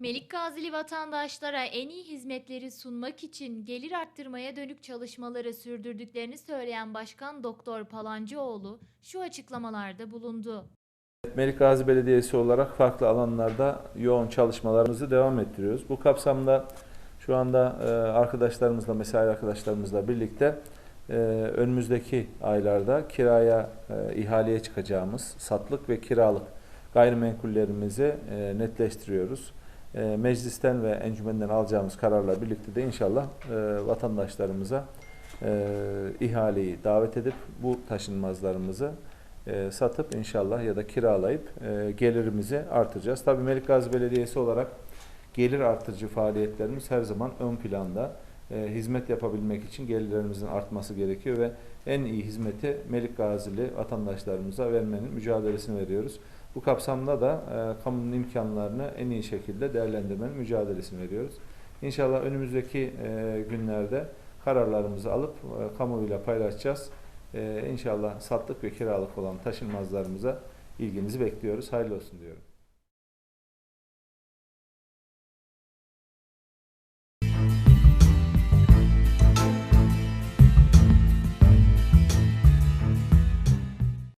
Melik Gazili vatandaşlara en iyi hizmetleri sunmak için gelir arttırmaya dönük çalışmaları sürdürdüklerini söyleyen Başkan Doktor Palancıoğlu şu açıklamalarda bulundu. Melik Gazi Belediyesi olarak farklı alanlarda yoğun çalışmalarımızı devam ettiriyoruz. Bu kapsamda şu anda e, arkadaşlarımızla, mesai arkadaşlarımızla birlikte e, önümüzdeki aylarda kiraya, e, ihaleye çıkacağımız satlık ve kiralık gayrimenkullerimizi netleştiriyoruz. E, Meclisten ve encümenden alacağımız kararla birlikte de inşallah e, vatandaşlarımıza e, ihaleyi davet edip bu taşınmazlarımızı e, satıp inşallah ya da kiralayıp gelirimizi artıracağız. Tabii Melikgazi Belediyesi olarak gelir artırıcı faaliyetlerimiz her zaman ön planda. E, hizmet yapabilmek için gelirlerimizin artması gerekiyor ve en iyi hizmeti Melikgazili vatandaşlarımıza vermenin mücadelesini veriyoruz. Bu kapsamda da e, kamunun imkanlarını en iyi şekilde değerlendirmenin mücadelesini veriyoruz. İnşallah önümüzdeki e, günlerde kararlarımızı alıp e, kamuoyuyla paylaşacağız. Ee, inşallah satlık ve kiralık olan taşınmazlarımıza ilginizi bekliyoruz. Hayırlı olsun diyorum.